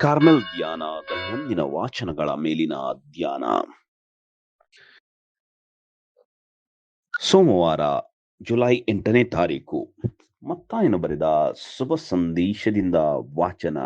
Carmel ಧ್ಯಾನ ದೈನಂದಿನ ವಾಚನಗಳ ಮೇಲಿನ ಧ್ಯಾನ. ಸೋಮವಾರ, ಜುಲೈ ಎಂಟನೇ ತಾರೀಕು, ಮತ್ತಾಯನ ಬರೆದ ಶುಭ ಸಂದೇಶದಿಂದ ವಾಚನ.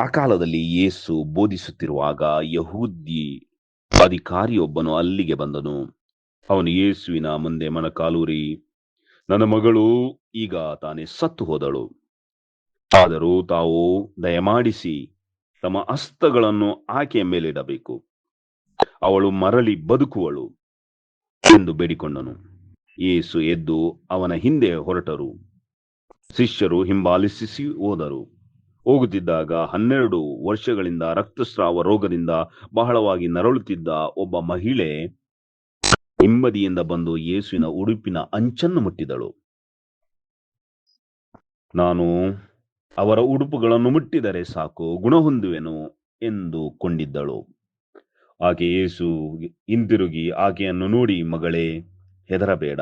ಆ ಕಾಲದಲ್ಲಿ ಯೇಸು ಬೋಧಿಸುತ್ತಿರುವಾಗ ಯಹೂದಿ ಅಧಿಕಾರಿಯೊಬ್ಬನು ಅಲ್ಲಿಗೆ ಬಂದನು. ಅವನು ಯೇಸುವಿನ ಮುಂದೆ ಮನಕಾಲೂರಿ ನನ್ನ ಮಗಳು ಈಗ ತಾನೇ ಸತ್ತು ಹೋದಳು. ಆದರೂ ತಾವು ದಯಮಾಡಿಸಿ ತಮ್ಮ ಅಸ್ತಗಳನ್ನು ಆಕೆಯ ಮೇಲಿಡಬೇಕು. ಅವಳು ಮರಳಿ ಬದುಕುವಳು ಎಂದು ಬೇಡಿಕೊಂಡನು. ಯೇಸು ಎದ್ದು ಅವನ ಹಿಂದೆ ಹೊರಟರು. ಶಿಷ್ಯರು ಹಿಂಬಾಲಿಸಿ ಹೋದರು. ಹೋಗುತ್ತಿದ್ದಾಗ ಹನ್ನೆರಡು ವರ್ಷಗಳಿಂದ ರಕ್ತಸ್ರಾವ ರೋಗದಿಂದ ಬಹಳವಾಗಿ ನರಳುತ್ತಿದ್ದ ಒಬ್ಬ ಮಹಿಳೆ ಹಿಂಬದಿಯಿಂದ ಬಂದು ಯೇಸುವಿನ ಉಡುಪಿನ ಅಂಚನ್ನು ಮುಟ್ಟಿದಳು. ನಾನು ಅವರ ಉಡುಪುಗಳನ್ನು ಮುಟ್ಟಿದರೆ ಸಾಕು, ಗುಣ ಹೊಂದುವೆನು ಎಂದು ಕೊಂಡಿದ್ದಳು. ಆಕೆ ಯೇಸು ಹಿಂದಿರುಗಿ ಆಕೆಯನ್ನು ನೋಡಿ, ಮಗಳೇ, ಹೆದರಬೇಡ.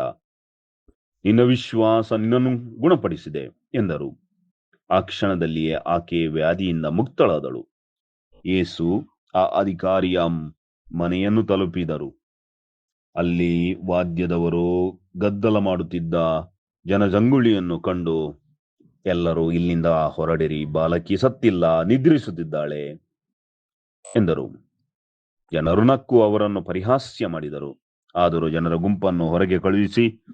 ನಿನ್ನ ವಿಶ್ವಾಸ ನಿನ್ನನ್ನು ಗುಣಪಡಿಸಿದೆ ಎಂದರು. ಆ ಕ್ಷಣದಲ್ಲಿಯೇ ಆಕೆ ವ್ಯಾಧಿಯಿಂದ ಮುಕ್ತಳಾದಳು. ಯೇಸು ಆ ಅಧಿಕಾರಿಯ ಮನೆಯನ್ನು ತಲುಪಿದರು. ಅಲ್ಲಿ ವಾದ್ಯದವರು ಗದ್ದಲ ಮಾಡುತ್ತಿದ್ದ ಜನಜಂಗುಳಿಯನ್ನು ಕಂಡು ಎಲ್ಲರೂ ಇಲ್ಲಿಂದ ಹೊರಡಿರಿ, ಬಾಲಕಿ ಸತ್ತಿಲ್ಲ, ನಿದ್ರಿಸುತ್ತಿದ್ದಾಳೆ ಎಂದರು. ಜನರು ನಕ್ಕು ಅವರನ್ನು ಪರಿಹಾಸ್ಯ ಮಾಡಿದರು. ಆದರೂ ಜನರ ಗುಂಪನ್ನು ಹೊರಗೆ ಕಳುಹಿಸಿ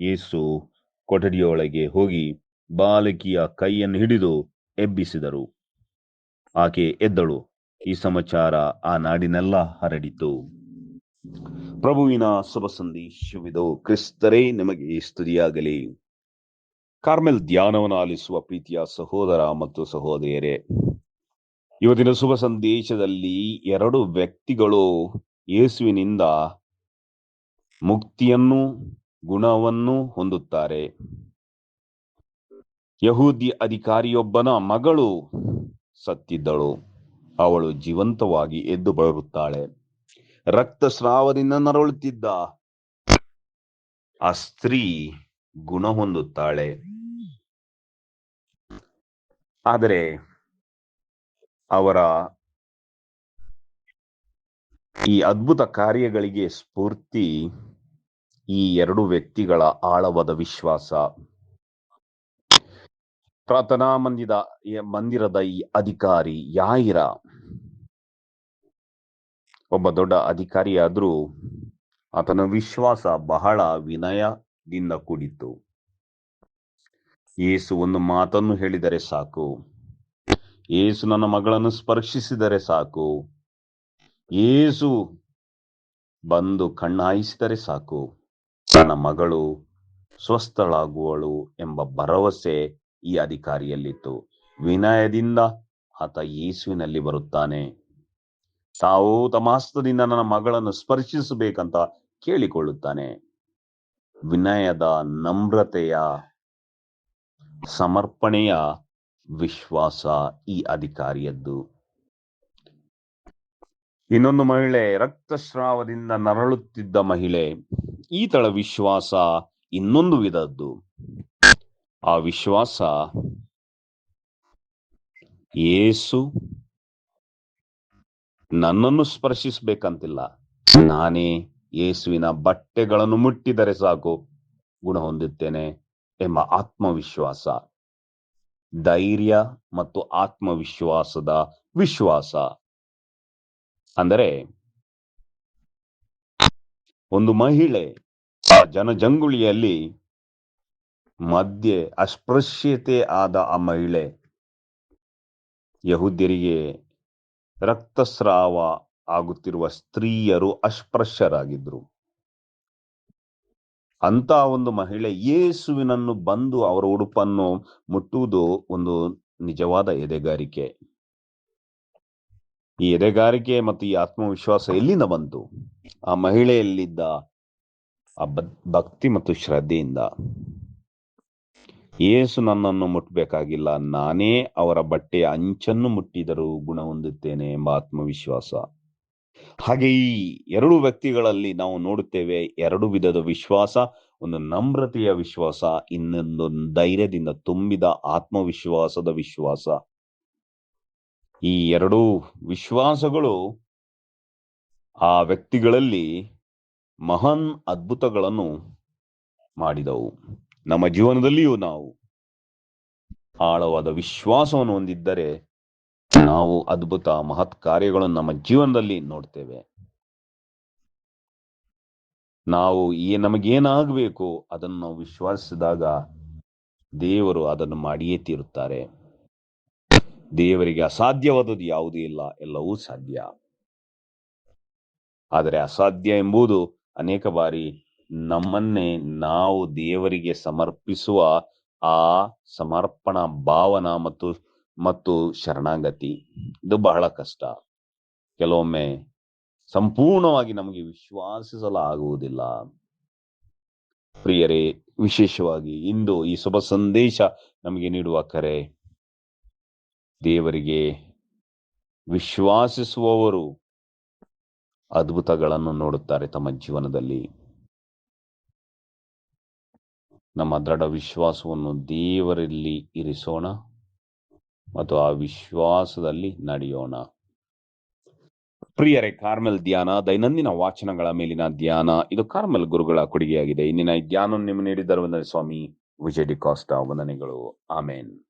ಯೇಸು ಕೊಠಡಿಯೊಳಗೆ ಹೋಗಿ ಬಾಲಕಿಯ ಕೈಯನ್ನು ಹಿಡಿದು ಎಬ್ಬಿಸಿದರು. ಆಕೆ ಎದ್ದಳು. ಈ ಸಮಾಚಾರ ಆ ನಾಡಿನೆಲ್ಲ ಹರಡಿತು. ಪ್ರಭುವಿನ ಶುಭ ಸಂದೇಶವಿದು. ಕ್ರಿಸ್ತರೇ, ನಿಮಗೆ ಸ್ತುತಿಯಾಗಲಿ. ಕಾರ್ಮೆಲ್ ಧ್ಯಾನವನ್ನು ಆಲಿಸುವ ಪ್ರೀತಿಯ ಸಹೋದರ ಮತ್ತು ಸಹೋದರಿಯರೇ, ಇವತ್ತಿನ ಶುಭ ಸಂದೇಶದಲ್ಲಿ ಎರಡು ವ್ಯಕ್ತಿಗಳು ಯೇಸುವಿನಿಂದ ಮುಕ್ತಿಯನ್ನು, ಗುಣವನ್ನು ಹೊಂದುತ್ತಾರೆ. ಯಹೂದಿ ಅಧಿಕಾರಿಯೊಬ್ಬನ ಮಗಳು ಸತ್ತಿದ್ದಳು. ಅವಳು ಜೀವಂತವಾಗಿ ಎದ್ದು ಬರುತ್ತಾಳೆ. ರಕ್ತಸ್ರಾವದಿಂದ ನರಳುತ್ತಿದ್ದ. ಆ ಸ್ತ್ರೀ ಗುಣ ಹೊಂದುತ್ತಾಳೆ ಆದರೆ ಅವರ ಈ ಅದ್ಭುತ ಕಾರ್ಯಗಳಿಗೆ ಸ್ಫೂರ್ತಿ ಈ ಎರಡು ವ್ಯಕ್ತಿಗಳ ಆಳವಾದ ವಿಶ್ವಾಸ. ಪ್ರಾರ್ಥನಾ ಮಂದಿದ, ಮಂದಿರದ ಈ ಅಧಿಕಾರಿ ಯಾಯಿರ? ಒಬ್ಬ ದೊಡ್ಡ ಅಧಿಕಾರಿಯಾದ್ರೂ ಆತನ ವಿಶ್ವಾಸ ಬಹಳ ವಿನಯದಿಂದ ಕೂಡಿತ್ತು. ಏಸು ಒಂದು ಮಾತನ್ನು ಹೇಳಿದರೆ ಸಾಕು. ಯೇಸು ನನ್ನ ಮಗಳನ್ನು ಸ್ಪರ್ಶಿಸಿದರೆ ಸಾಕು. ಯೇಸು ಬಂದು ಕಣ್ಣಾಯಿಸಿದರೆ ಸಾಕು. ನನ್ನ ಮಗಳು ಸ್ವಸ್ಥಳಾಗುವಳು ಎಂಬ ಭರವಸೆ ಈ ಅಧಿಕಾರಿಯಲ್ಲಿತ್ತು. ವಿನಯದಿಂದ ಆತ ಯೇಸುವಿನಲ್ಲಿ ಬರುತ್ತಾನೆ. ತಾವು ತಮ್ಮ ಹಸ್ತದಿಂದ ನನ್ನ ಮಗಳನ್ನು ಸ್ಪರ್ಶಿಸಬೇಕಂತ ಕೇಳಿಕೊಳ್ಳುತ್ತಾನೆ. ವಿನಯದ ನಮ್ರತೆಯ ಸಮರ್ಪಣೆಯ ವಿಶ್ವಾಸ ಈ ಅಧಿಕಾರಿಯದ್ದು. ಇನ್ನೊಂದು ಮಹಿಳೆ ರಕ್ತಸ್ರಾವದಿಂದ ನರಳುತ್ತಿದ್ದ ಮಹಿಳೆ, ಈತಳ ವಿಶ್ವಾಸ ಇನ್ನೊಂದು ವಿಧದ್ದು. ಆ ವಿಶ್ವಾಸ ಏಸು ನನ್ನನ್ನು ಸ್ಪರ್ಶಿಸಬೇಕಂತಿಲ್ಲ. ನಾನೇ ಯೇಸುವಿನ ಬಟ್ಟೆಗಳನ್ನು ಮುಟ್ಟಿದರೆ ಸಾಕು, ಗುಣ ಹೊಂದುತ್ತೇನೆ ಎಂಬ ಆತ್ಮವಿಶ್ವಾಸ. ಧೈರ್ಯ ಮತ್ತು ಆತ್ಮವಿಶ್ವಾಸದ ವಿಶ್ವಾಸ. ಅಂದರೆ, ಒಂದು ಮಹಿಳೆ ಆ ಜನಜಂಗುಳಿಯಲ್ಲಿ ಮಧ್ಯೆ ಅಸ್ಪೃಶ್ಯತೆ ಆದ ಆ ಮಹಿಳೆ, ಯಹೂದ್ಯರಿಗೆ ರಕ್ತಸ್ರಾವ ಆಗುತ್ತಿರುವ ಸ್ತ್ರೀಯರು ಅಸ್ಪೃಶ್ಯರಾಗಿದ್ರು. ಅಂತ ಒಂದು ಮಹಿಳೆ ಯೇಸುವಿನನ್ನು ಬಂದು ಅವರ ಉಡುಪನ್ನು ಮುಟ್ಟುವುದು ಒಂದು ನಿಜವಾದ ಎದೆಗಾರಿಕೆ. ಈ ಎದೆಗಾರಿಕೆ ಮತ್ತು ಈ ಆತ್ಮವಿಶ್ವಾಸ ಎಲ್ಲಿಂದ ಬಂತು? ಆ ಮಹಿಳೆಯಲ್ಲಿದ್ದ ಆ ಭಕ್ತಿ ಮತ್ತು ಶ್ರದ್ಧೆಯಿಂದ. ಯೇಸು ನನ್ನನ್ನು ಮುಟ್ಟಬೇಕಾಗಿಲ್ಲ ನಾನೇ ಅವರ ಬಟ್ಟೆಯ ಅಂಚನ್ನು ಮುಟ್ಟಿದರೂ ಗುಣ ಹೊಂದುತ್ತೇನೆ ಎಂಬ ಆತ್ಮವಿಶ್ವಾಸ. ಹಾಗೆ ಈ ಎರಡು ವ್ಯಕ್ತಿಗಳಲ್ಲಿ ನಾವು ನೋಡುತ್ತೇವೆ ಎರಡು ವಿಧದ ವಿಶ್ವಾಸ, ಒಂದು ನಮ್ರತೆಯ ವಿಶ್ವಾಸ, ಇನ್ನೊಂದು ಧೈರ್ಯದಿಂದ ತುಂಬಿದ ಆತ್ಮವಿಶ್ವಾಸದ ವಿಶ್ವಾಸ. ಈ ಎರಡು ವಿಶ್ವಾಸಗಳು ಆ ವ್ಯಕ್ತಿಗಳಲ್ಲಿ ಮಹಾನ್ ಅದ್ಭುತಗಳನ್ನು ಮಾಡಿದವು. ನಮ್ಮ ಜೀವನದಲ್ಲಿಯೂ ನಾವು ಆಳವಾದ ವಿಶ್ವಾಸವನ್ನು ಹೊಂದಿದ್ದರೆ ನಾವು ಅದ್ಭುತ ಮಹತ್ ಕಾರ್ಯಗಳನ್ನು ನಮ್ಮ ಜೀವನದಲ್ಲಿ ನೋಡ್ತೇವೆ. ನಾವು ಈ ನಮಗೇನಾಗಬೇಕು ಅದನ್ನು ನಾವು ವಿಶ್ವಾಸಿಸಿದಾಗ ದೇವರು ಅದನ್ನು ಮಾಡಿಯೇ ತೀರುತ್ತಾರೆ. ದೇವರಿಗೆ ಅಸಾಧ್ಯವಾದದ್ದು ಯಾವುದೂ ಇಲ್ಲ, ಎಲ್ಲವೂ ಸಾಧ್ಯ. ಆದರೆ ಅಸಾಧ್ಯ ಎಂಬುದು ಅನೇಕ ಬಾರಿ ನಮ್ಮನ್ನೇ ನಾವು ದೇವರಿಗೆ ಸಮರ್ಪಿಸುವ ಆ ಸಮರ್ಪಣಾ ಭಾವನ ಮತ್ತು ಮತ್ತು ಶರಣಾಗತಿ. ಇದು ಬಹಳ ಕಷ್ಟ. ಕೆಲವೊಮ್ಮೆ ಸಂಪೂರ್ಣವಾಗಿ ನಮಗೆ ವಿಶ್ವಾಸಿಸಲಾಗುವುದಿಲ್ಲ. ಪ್ರಿಯರೇ, ವಿಶೇಷವಾಗಿ ಇಂದು ಈ ಶುಭ ಸಂದೇಶ ನಮಗೆ ನೀಡುವ ಕರೆ, ದೇವರಿಗೆ ವಿಶ್ವಾಸಿಸುವವರು ಅದ್ಭುತಗಳನ್ನು ನೋಡುತ್ತಾರೆ ತಮ್ಮ ಜೀವನದಲ್ಲಿ. ನಮ್ಮ ದೃಢ ವಿಶ್ವಾಸವನ್ನು ದೇವರಲ್ಲಿ ಇರಿಸೋಣ ಮತ್ತು ಆ ವಿಶ್ವಾಸದಲ್ಲಿ ನಡೆಯೋಣ. ಪ್ರಿಯರೇ, ಕಾರ್ಮೆಲ್ ಧ್ಯಾನ, ದೈನಂದಿನ ವಾಚನಗಳ ಮೇಲಿನ ಧ್ಯಾನ, ಇದು ಕಾರ್ಮೆಲ್ ಗುರುಗಳ ಕೊಡುಗೆಯಾಗಿದೆ. ಇಂದಿನ ಧ್ಯಾನ ನಿಮ್ಮ ನೀಡಿದ್ದರು ಸ್ವಾಮಿ ವಿಜಯ್ ಡಿ ಕಾಸ್ಟಾ, ವಂದನೆಗಳು. ಆಮೇನ್.